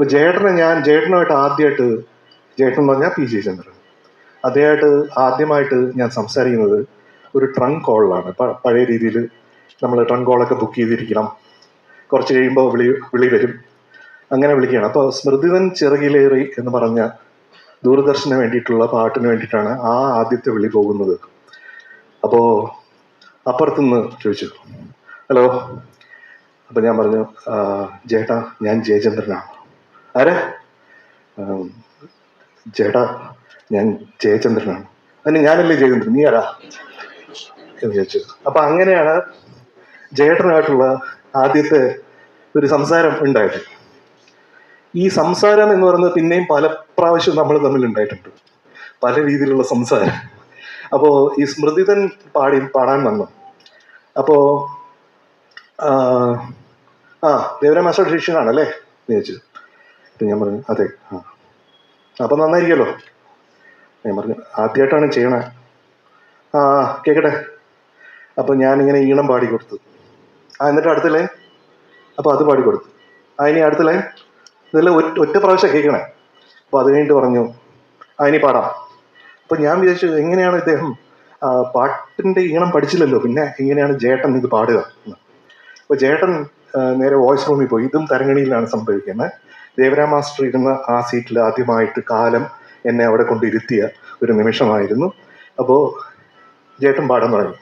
ഇപ്പൊ ജേട്ടനെ ഞാൻ ജേട്ടനുമായിട്ട് ആദ്യമായിട്ട് ജേട്ടൻ എന്ന് പറഞ്ഞാൽ പി ജയചന്ദ്രൻ അദ്ദേഹമായിട്ട് ആദ്യമായിട്ട് ഞാൻ സംസാരിക്കുന്നത് ഒരു ട്രങ്ക് കോളിലാണ് പഴയ രീതിയിൽ നമ്മൾ ട്രങ്ക് കോളൊക്കെ ബുക്ക് ചെയ്തിരിക്കണം. കുറച്ച് കഴിയുമ്പോൾ വിളി വിളി വരും. അങ്ങനെ വിളിക്കുകയാണ്. അപ്പോൾ സ്മൃതിവൻ ചിറകിലേറി എന്ന് പറഞ്ഞ ദൂരദർശന് വേണ്ടിയിട്ടുള്ള പാട്ടിന് വേണ്ടിയിട്ടാണ് ആ ആദ്യത്തെ വിളി പോകുന്നത്. അപ്പോൾ അപ്പുറത്തുനിന്ന് ചോദിച്ചു. ഹലോ? അപ്പം ഞാൻ പറഞ്ഞു ജേട്ടാ ഞാൻ ജയചന്ദ്രനാണ്. ആരെ? "ഉം, ചേട്ടാ ഞാൻ ജയചന്ദ്രനാണ്. അതിന് ഞാനല്ലേ ജയചന്ദ്രൻ? നീ ആരാ? എന്ന് ചോദിച്ചു അപ്പൊ അങ്ങനെയാണ് ജയേട്ടനായിട്ടുള്ള ആദ്യത്തെ ഒരു സംസാരം ഉണ്ടായത്. ഈ സംസാരം എന്ന് പറയുന്നത് പിന്നെയും പല പ്രാവശ്യം നമ്മൾ തമ്മിൽ ഉണ്ടായിട്ടുണ്ട്. പല രീതിയിലുള്ള സംസാരം. അപ്പോൾ ഈ സ്മൃതിതൻ പാടി പാടാൻ വന്നു. അപ്പോൾ ആ ദേവരാ മാസ്റ്റർ ശിഷ്യനാണല്ലേ എന്ന് ചോദിച്ചു ഞാൻ പറഞ്ഞു അതെ ആ. അപ്പം നന്നായിരിക്കുമല്ലോ ഞാൻ പറഞ്ഞു ആദ്യമായിട്ടാണ് ചെയ്യണേ. ആ കേൾക്കട്ടെ അപ്പം ഞാനിങ്ങനെ ഈണം പാടി കൊടുത്തു. ആ എന്നിട്ട് അടുത്ത ലൈൻ? അപ്പോൾ അത് പാടി കൊടുത്തു. ആ ഇനി അടുത്ത ലൈൻ? ഇതെല്ലാം ഒറ്റ പ്രാവശ്യം കേൾക്കണേ. അപ്പോൾ അത് കഴിഞ്ഞിട്ട് പറഞ്ഞു ആ ഇനി പാടാം. അപ്പം ഞാൻ വിചാരിച്ചു എങ്ങനെയാണ് ഇദ്ദേഹം പാട്ടിന്റെ ഈണം പഠിച്ചില്ലല്ലോ പിന്നെ എങ്ങനെയാണ് ജേട്ടൻ ഇത് പാടുക? അപ്പോൾ ജേട്ടൻ നേരെ വോയിസ് റൂമിൽ പോയി. ഇതും തരങ്ങണിയിലാണ് സംഭവിക്കുന്നത്. ദേവരാ മാസ്റ്റർ ഇരുന്ന ആ സീറ്റിൽ ആദ്യമായിട്ട് കാലം എന്നെ അവിടെ കൊണ്ടിരുത്തിയ ഒരു നിമിഷമായിരുന്നു. അപ്പോൾ ജേട്ടൻ പാടാൻ തുടങ്ങി.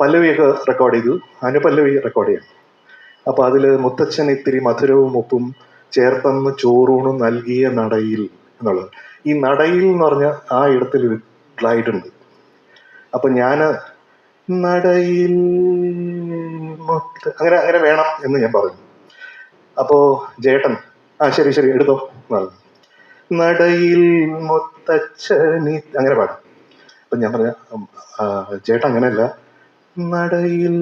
പല്ലവിയൊക്കെ റെക്കോർഡ് ചെയ്തു. അനുപല്ലവി റെക്കോർഡ് ചെയ്യാം അപ്പോൾ അതിൽ മുത്തച്ഛൻ ഇത്തിരി മധുരവും ഉപ്പും ചേർത്തന്ന് ചോറൂണും നൽകിയ നടയിൽ എന്നുള്ളത്. ഈ നടയിൽ എന്ന് പറഞ്ഞ ആ ഇടത്തിൽ ഒരു ഗ്ലൈഡ് ഉണ്ട്. അപ്പൊ ഞാൻ നടയിൽ അങ്ങനെ അങ്ങനെ വേണം എന്ന് ഞാൻ പറഞ്ഞു. അപ്പോ ജേട്ടൻ. ആ ശരി ശരി എടുത്തോ. നടയിൽ മുത്തച്ഛനി അങ്ങനെ പാടാം. അപ്പൊ ഞാൻ പറഞ്ഞ ചേട്ടൻ അങ്ങനെയല്ല. നടയിൽ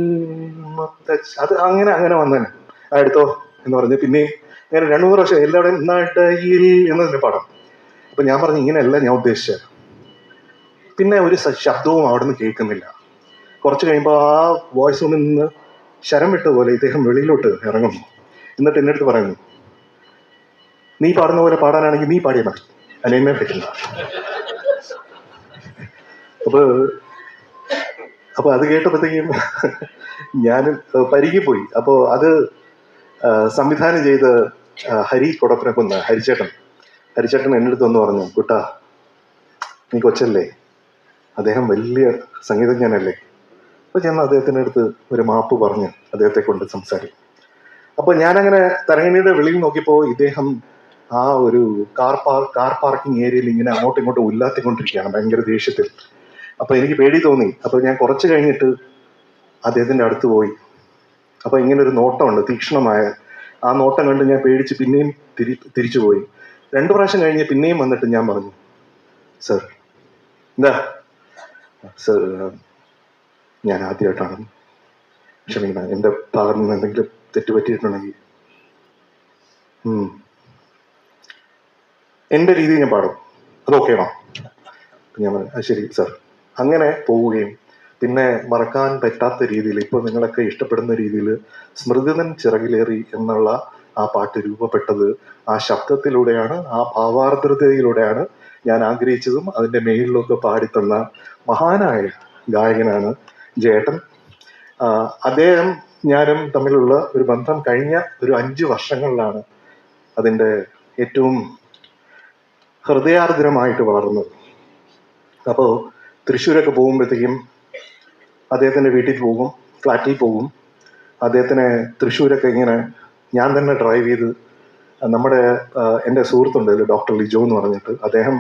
മുത്തച്ഛ അത് അങ്ങനെ അങ്ങനെ വന്നേനെ. ആ എടുത്തോ എന്ന് പറഞ്ഞ് പിന്നെയും അങ്ങനെ രണ്ടു മൂന്ന് പ്രാവശ്യം എല്ലാവരുടെയും നടയിൽ എന്ന് തന്നെ പാടാം. അപ്പൊ ഞാൻ പറഞ്ഞു ഇങ്ങനെയല്ല ഞാൻ ഉദ്ദേശിച്ചത്. പിന്നെ ഒരു ശബ്ദവും അവിടെ നിന്ന് കേൾക്കുന്നില്ല. കുറച്ച് കഴിയുമ്പോൾ ആ വോയിസ് റൂമിൽ നിന്ന് ശരം വിട്ട പോലെ ഇദ്ദേഹം വെളിയിലോട്ട് ഇറങ്ങുന്നു. എന്നിട്ട് എന്റെ അടുത്ത് പറയുന്നു നീ പാടുന്ന പോലെ പാടാനാണെങ്കിൽ നീ പാടിയാൽ മതി. എന്നെ പറ്റില്ല. അപ്പൊ അപ്പൊ അത് കേട്ടപ്പോഴത്തേക്കും ഞാൻ പരികിപ്പോയി. അപ്പോൾ അത് സംവിധാനം ചെയ്ത് ഹരി കൊടപ്പനെ കൊന്ന് ഹരിച്ചേട്ടൻ. ഹരിച്ചേട്ടൻ എന്റെ അടുത്ത് വന്ന് പറഞ്ഞു കുട്ടാ നീ കൊച്ചല്ലേ? അദ്ദേഹം വലിയ സംഗീതജ്ഞനല്ലേ? അപ്പോൾ ഞാൻ അദ്ദേഹത്തിന്റെ അടുത്ത് ഒരു മാപ്പ് പറഞ്ഞ് അദ്ദേഹത്തെ കൊണ്ട് സംസാരിക്കും. അപ്പോൾ ഞാനങ്ങനെ തരങ്ങണിയുടെ വെളിയിൽ നോക്കിയപ്പോൾ ഇദ്ദേഹം ആ ഒരു കാർ പാർക്ക് കാർ പാർക്കിംഗ് ഏരിയയിൽ ഇങ്ങനെ അങ്ങോട്ടും ഇങ്ങോട്ടും ഉല്ലാത്തിക്കൊണ്ടിരിക്കുകയാണ് ഭയങ്കര ദേഷ്യത്തിൽ. അപ്പോൾ എനിക്ക് പേടി തോന്നി. അപ്പോൾ ഞാൻ കുറച്ച് കഴിഞ്ഞിട്ട് അദ്ദേഹത്തിന്റെ അടുത്ത് പോയി. അപ്പോൾ ഇങ്ങനെ ഒരു നോട്ടമുണ്ട് തീക്ഷണമായ. ആ നോട്ടം കണ്ട് ഞാൻ പേടിച്ച് പിന്നെയും തിരി തിരിച്ചു പോയി. രണ്ടു പ്രാവശ്യം കഴിഞ്ഞ് പിന്നെയും വന്നിട്ട് ഞാൻ പറഞ്ഞു സർ എന്താ? സർ ഞാൻ ആദ്യമായിട്ടാണ് ക്ഷമിക്കണം. എന്റെ ഭാഗത്ത് നിന്ന് എന്തെങ്കിലും തെറ്റ് പറ്റിയിട്ടുണ്ടെങ്കിൽ ഉം. എന്റെ രീതിയിൽ ഞാൻ പാടും. അത് ഓക്കെയാണോ ഞാൻ പറഞ്ഞു ശരി സർ അങ്ങനെ പോവുകയും പിന്നെ മറക്കാൻ പറ്റാത്ത രീതിയിൽ ഇപ്പോൾ നിങ്ങളൊക്കെ ഇഷ്ടപ്പെടുന്ന രീതിയിൽ സ്മൃതിതൻ ചിറകിലേറി എന്നുള്ള ആ പാട്ട് രൂപപ്പെട്ടത് ആ ശബ്ദത്തിലൂടെയാണ് ആ ഭാവാർദ്രതയിലൂടെയാണ് ഞാൻ ആഗ്രഹിച്ചതും അതിന്റെ മേലിലൊക്കെ പാടിത്തന്ന മഹാനായ ഗായകനാണ് ജേട്ടൻ. അദ്ദേഹം ഞാനും തമ്മിലുള്ള ഒരു ബന്ധം കഴിഞ്ഞ ഒരു അഞ്ച് വർഷങ്ങളിലാണ് അതിന്റെ ഏറ്റവും ഹൃദയാർദ്രമായിട്ട് വളർന്നത്. അപ്പോൾ തൃശ്ശൂരൊക്കെ പോകുമ്പോഴത്തേക്കും അദ്ദേഹത്തിന്റെ വീട്ടിൽ പോകും ഫ്ലാറ്റിൽ പോകും. അദ്ദേഹത്തിനെ തൃശ്ശൂരൊക്കെ ഇങ്ങനെ ഞാൻ തന്നെ ഡ്രൈവ് ചെയ്ത് നമ്മുടെ എന്റെ സുഹൃത്തുണ്ട് ഡോക്ടർ ലിജോ എന്ന് പറഞ്ഞിട്ട് അദ്ദേഹം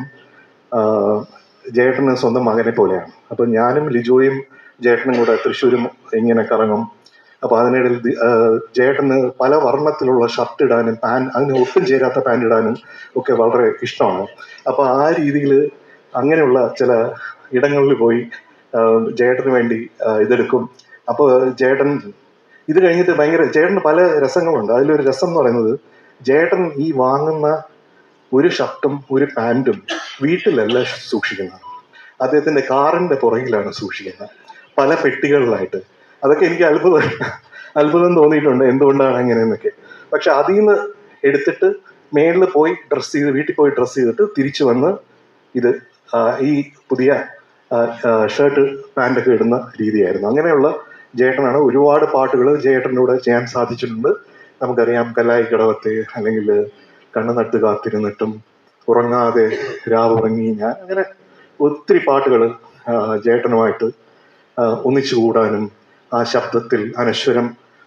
ജേട്ടന് സ്വന്തം മകനെ പോലെയാണ്. അപ്പം ഞാനും ലിജോയും ജേട്ടനും കൂടെ തൃശ്ശൂരും ഇങ്ങനെ കറങ്ങും. അപ്പോൾ അതിനിടയിൽ ജേട്ടന് പല വർണത്തിലുള്ള ഷർട്ട് ഇടാനും പാൻ അതിന് ഒട്ടും ചേരാത്ത പാന്റ് ഇടാനും ഒക്കെ വളരെ ഇഷ്ടമാണ്. അപ്പോൾ ആ രീതിയിൽ അങ്ങനെയുള്ള ചില ഇടങ്ങളിൽ പോയി ജേട്ടന് വേണ്ടി ഇതെടുക്കും. അപ്പോൾ ജേട്ടൻ ഇത് കഴിഞ്ഞിട്ട് ഭയങ്കര ജേട്ടന് പല രസങ്ങളുണ്ട്. അതിലൊരു രസം എന്ന് പറയുന്നത് ജേട്ടൻ ഈ വാങ്ങുന്ന ഒരു ഷർട്ടും ഒരു പാന്റും വീട്ടിലല്ല സൂക്ഷിക്കുന്നത്. അദ്ദേഹത്തിന്റെ കാറിന്റെ പുറകിലാണ് സൂക്ഷിക്കുന്നത്. പല പെട്ടികളിലായിട്ട്. അതൊക്കെ എനിക്ക് അത്ഭുതം അത്ഭുതം തോന്നിയിട്ടുണ്ട്. എന്തുകൊണ്ടാണ് അങ്ങനെയെന്നൊക്കെ പക്ഷെ അതിൽ നിന്ന് എടുത്തിട്ട് മേളിൽ പോയി ഡ്രസ്സ് ചെയ്ത് വീട്ടിൽ പോയി ഡ്രസ്സ് ചെയ്തിട്ട് തിരിച്ചു വന്ന് ഇത് ഈ പുതിയ ഷർട്ട് പാന്റൊക്കെ ഇടുന്ന രീതിയായിരുന്നു. അങ്ങനെയുള്ള ജേട്ടനാണ് ഒരുപാട് പാട്ടുകൾ ജയേട്ടന്റെ കൂടെ ചെയ്യാൻ സാധിച്ചിട്ടുണ്ട്. നമുക്കറിയാം കലായി കടവത്തെ അല്ലെങ്കിൽ കണ്ണു നട്ട് കാത്തിരുന്നിട്ടും ഉറങ്ങാതെ രാവുറങ്ങി ഞാൻ അങ്ങനെ ഒത്തിരി പാട്ടുകൾ ജേട്ടനുമായിട്ട് ഒന്നിച്ചു കൂടാനും ആ ശബ്ദത്തിൽ അനശ്വരം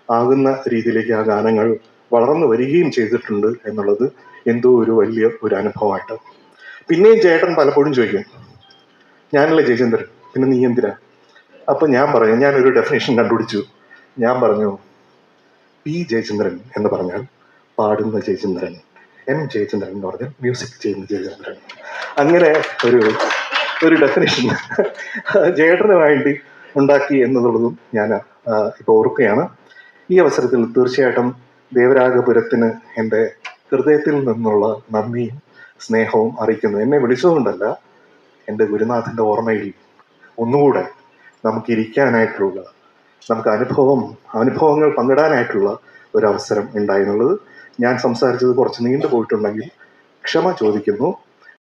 ആകുന്ന രീതിയിലേക്ക് ആ ഗാനങ്ങൾ വളർന്നു വരികയും ചെയ്തിട്ടുണ്ട് എന്നുള്ളത് എന്തോ ഒരു വലിയ ഒരു അനുഭവമായിട്ട്. പിന്നെയും ചേട്ടൻ പലപ്പോഴും ചോദിക്കും ഞാനല്ലേ ജയചന്ദ്രൻ? പിന്നെ നീ എന്തിനാ? അപ്പം ഞാൻ പറഞ്ഞു ഞാനൊരു ഡെഫിനേഷൻ കണ്ടുപിടിച്ചു. ഞാൻ പറഞ്ഞു പി ജയചന്ദ്രൻ എന്ന് പറഞ്ഞാൽ പാടുന്ന ജയചന്ദ്രൻ എം ജയചന്ദ്രൻ എന്ന് പറഞ്ഞാൽ മ്യൂസിക് ചെയ്യുന്ന ജയചന്ദ്രൻ. അങ്ങനെ ഒരു ഒരു ഡെഫിനേഷൻ ജയേട്ടന് വേണ്ടി ഉണ്ടാക്കി എന്നുള്ളതും ഞാൻ ഇപ്പോൾ ഓർക്കുകയാണ്. ഈ അവസരത്തിൽ തീർച്ചയായിട്ടും ദേവരാഗപുരത്തിന് എന്റെ ഹൃദയത്തിൽ നിന്നുള്ള നന്ദിയും സ്നേഹവും അറിയിക്കുന്നു. എന്നെ വിളിച്ചതുകൊണ്ടല്ല എന്റെ ഗുരുനാഥന്റെ ഓർമ്മയിൽ ഒന്നുകൂടെ നമുക്ക് ഇരിക്കാനായിട്ടുള്ള നമുക്ക് അനുഭവം അനുഭവങ്ങൾ പങ്കിടാനായിട്ടുള്ള ഒരു അവസരം ഉണ്ടായെന്നുള്ളത് ഞാൻ സംസാരിച്ചത് കുറച്ച് നീണ്ടു പോയിട്ടുണ്ടെങ്കിൽ ക്ഷമ ചോദിക്കുന്നു.